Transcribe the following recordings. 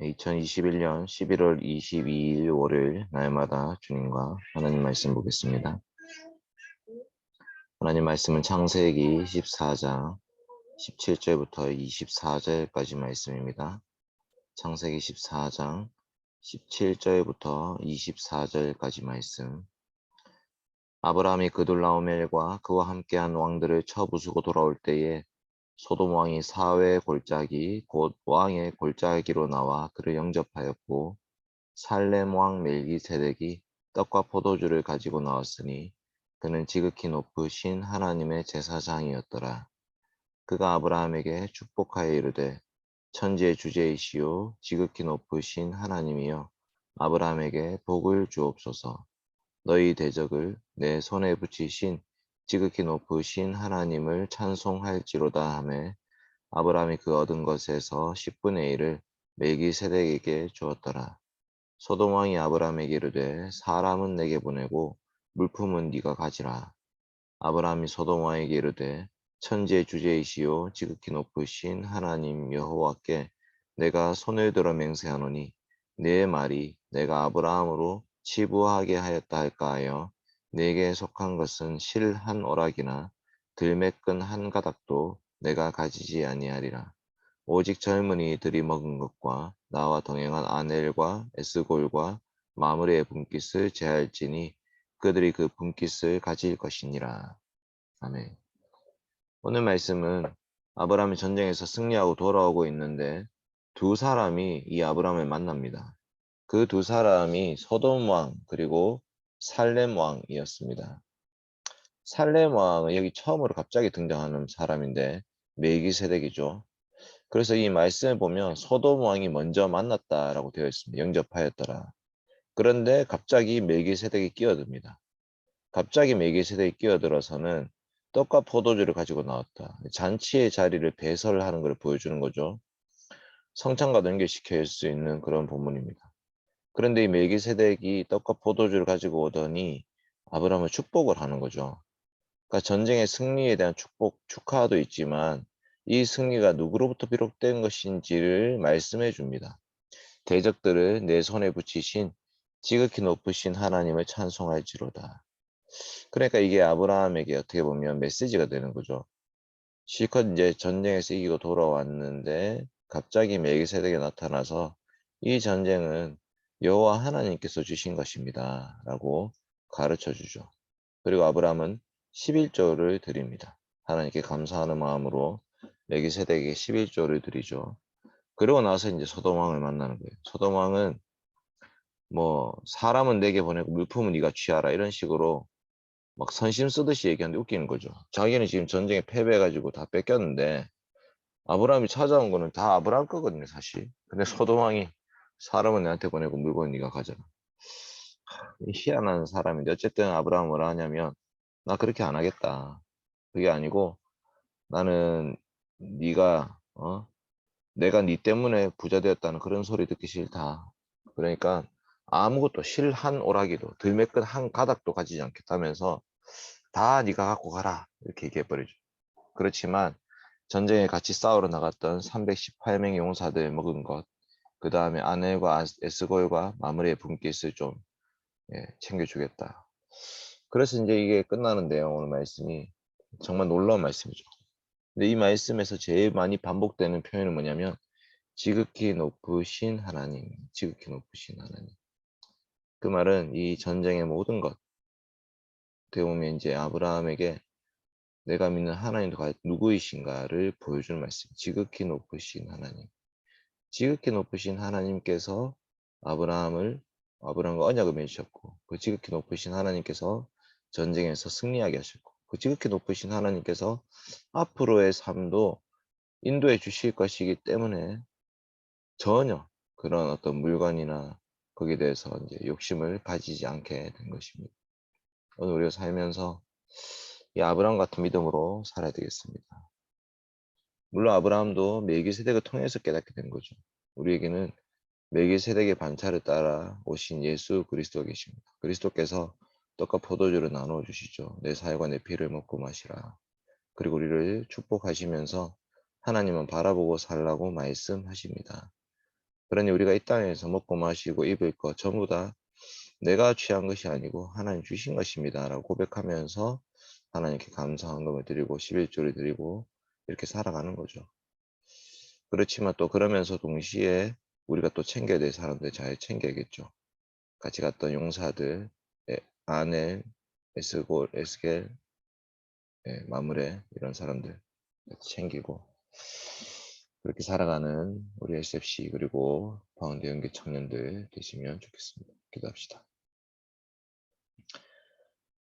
2021년 11월 22일 월요일 날마다 주님과 하나님 말씀 보겠습니다. 하나님 말씀은 창세기 14장 17절부터 24절까지 말씀입니다. 창세기 14장 17절부터 24절까지 말씀. 아브라함이 그둘라오멜과 그와 함께한 왕들을 쳐 부수고 돌아올 때에 소돔 왕이 사회 골짜기 곧 왕의 골짜기로 나와 그를 영접하였고 살렘 왕 멜기세덱이 떡과 포도주를 가지고 나왔으니 그는 지극히 높으신 하나님의 제사장이었더라. 그가 아브라함에게 축복하여 이르되 천지의 주제이시오 지극히 높으신 하나님이여 아브라함에게 복을 주옵소서 너희 대적을 내 손에 붙이신 지극히 높으신 하나님을 찬송할지로다 하매 아브라함이 그 얻은 것에서 10분의 1을 멜기세덱에게 주었더라. 소돔 왕이 아브라함에게 이르되 사람은 내게 보내고 물품은 네가 가지라. 아브라함이 소돔 왕에게 이르되 천지의 주제이시요 지극히 높으신 하나님 여호와께 내가 손을 들어 맹세하노니 내 말이 내가 아브라함으로 치부하게 하였다 할까 하여 내게 속한 것은 실 한 오락이나 들매끈 한 가닥도 내가 가지지 아니하리라. 오직 젊은이들이 먹은 것과 나와 동행한 아넬과 에스골과 마무리의 분깃을 제할지니 그들이 그 분깃을 가질 것이니라. 아멘. 오늘 말씀은 아브라함이 전쟁에서 승리하고 돌아오고 있는데 두 사람이 이 아브라함을 만납니다. 그 두 사람이 소돔 왕 그리고 살렘 왕이었습니다. 살렘 왕은 여기 처음으로 갑자기 등장하는 사람인데 메기세덱이죠. 그래서 이 말씀을 보면 소돔 왕이 먼저 만났다라고 되어 있습니다. 영접하였더라. 그런데 갑자기 메기세덱이 끼어듭니다. 갑자기 메기세덱이 끼어들어서는 떡과 포도주를 가지고 나왔다. 잔치의 자리를 배설하는 걸 보여주는 거죠. 성찬과 연결시킬 수 있는 그런 본문입니다. 그런데 이 멜기세덱이 떡과 포도주를 가지고 오더니 아브라함을 축복을 하는 거죠. 그러니까 전쟁의 승리에 대한 축복, 축하도 있지만 이 승리가 누구로부터 비롯된 것인지를 말씀해 줍니다. 대적들을 내 손에 붙이신 지극히 높으신 하나님을 찬송할지로다. 그러니까 이게 아브라함에게 어떻게 보면 메시지가 되는 거죠. 실컷 이제 전쟁에서 이기고 돌아왔는데 갑자기 멜기세덱이 나타나서 이 전쟁은 여호와 하나님께서 주신 것입니다. 라고 가르쳐 주죠. 그리고 아브라함은 11조를 드립니다. 하나님께 감사하는 마음으로 메기세덱에게 11조를 드리죠. 그리고 나서 이제 소돔왕을 만나는 거예요. 소돔왕은 뭐 사람은 내게 보내고 물품은 네가 취하라 이런 식으로 막 선심 쓰듯이 얘기하는데 웃기는 거죠. 자기는 지금 전쟁에 패배해가지고 다 뺏겼는데 아브라함이 찾아온 거는 다 아브라함 거거든요, 사실. 근데 소돔왕이 사람은 내한테 보내고 물건은 네가 가져라. 희한한 사람인데 어쨌든 아브라함 뭐라 하냐면 나 그렇게 안 하겠다. 그게 아니고 나는 네가 어 내가 네 때문에 부자 되었다는 그런 소리 듣기 싫다. 그러니까 아무것도 실한 오락이도 들매끈 한 가닥도 가지지 않겠다면서 다 네가 갖고 가라 이렇게 얘기해 버리죠. 그렇지만 전쟁에 같이 싸우러 나갔던 318명의 용사들 먹은 것, 그 다음에 아넬과 에스골과 마무리의 분깃을 좀 예, 챙겨주겠다. 그래서 이제 이게 끝나는데요. 오늘 말씀이 정말 놀라운 말씀이죠. 근데 이 말씀에서 제일 많이 반복되는 표현은 뭐냐면 지극히 높으신 하나님, 지극히 높으신 하나님. 그 말은 이 전쟁의 모든 것, 어떻게 보면 이제 아브라함에게 내가 믿는 하나님도 누구이신가를 보여주는 말씀. 지극히 높으신 하나님. 지극히 높으신 하나님께서 아브라함을 아브라함과 언약을 맺으셨고 그 지극히 높으신 하나님께서 전쟁에서 승리하게 하셨고 그 지극히 높으신 하나님께서 앞으로의 삶도 인도해 주실 것이기 때문에 전혀 그런 어떤 물건이나 거기에 대해서 이제 욕심을 가지지 않게 된 것입니다. 오늘 우리가 살면서 이 아브라함 같은 믿음으로 살아야 되겠습니다. 물론 아브라함도 멜기세덱을 통해서 깨닫게 된 거죠. 우리에게는 멜기세덱의 반차를 따라 오신 예수 그리스도 계십니다. 그리스도께서 떡과 포도주를 나누어 주시죠. 내 살과 내 피를 먹고 마시라. 그리고 우리를 축복하시면서 하나님은 바라보고 살라고 말씀하십니다. 그러니 우리가 이 땅에서 먹고 마시고 입을 것 전부 다 내가 취한 것이 아니고 하나님 주신 것입니다. 라고 고백하면서 하나님께 감사한 금을 드리고 11조를 드리고 이렇게 살아가는 거죠. 그렇지만 또 그러면서 동시에 우리가 또 챙겨야 될 사람들 잘 챙겨야겠죠. 같이 갔던 용사들, 에, 아넬, 에스골, 에스겔, 예, 마무레 이런 사람들 챙기고 그렇게 살아가는 우리 SFC 그리고 파운드 연계 청년들 되시면 좋겠습니다. 기도합시다.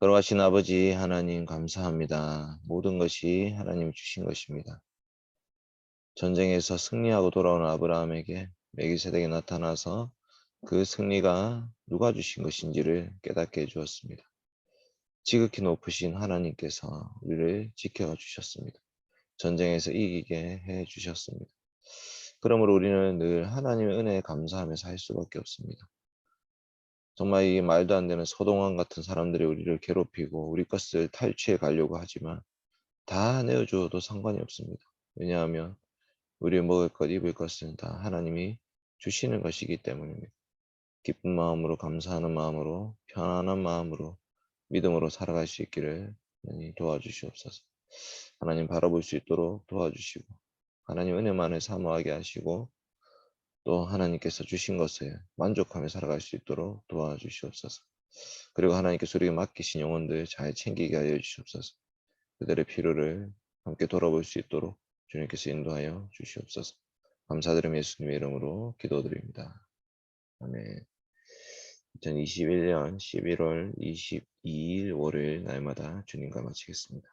걸어가신 아버지 하나님 감사합니다. 모든 것이 하나님이 주신 것입니다. 전쟁에서 승리하고 돌아오는 아브라함에게 메기세덱이 나타나서 그 승리가 누가 주신 것인지를 깨닫게 해주었습니다. 지극히 높으신 하나님께서 우리를 지켜 주셨습니다. 전쟁에서 이기게 해 주셨습니다. 그러므로 우리는 늘 하나님의 은혜에 감사하며 살 수밖에 없습니다. 정말 이 말도 안 되는 서동환 같은 사람들이 우리를 괴롭히고 우리 것을 탈취해 가려고 하지만 다 내어주어도 상관이 없습니다. 왜냐하면 우리 먹을 것, 입을 것은 다 하나님이 주시는 것이기 때문입니다. 기쁜 마음으로 감사하는 마음으로 편안한 마음으로 믿음으로 살아갈 수 있기를 도와주시옵소서. 하나님 바라볼 수 있도록 도와주시고 하나님 은혜만을 사모하게 하시고 또 하나님께서 주신 것에 만족하며 살아갈 수 있도록 도와주시옵소서. 그리고 하나님께서 우리에게 맡기신 영혼들 잘 챙기게 하여 주시옵소서. 그들의 필요를 함께 돌아볼 수 있도록 주님께서 인도하여 주시옵소서. 감사드리며 예수님의 이름으로 기도드립니다. 아멘. 2021년 11월 22일 월요일 날마다 주님과 마치겠습니다.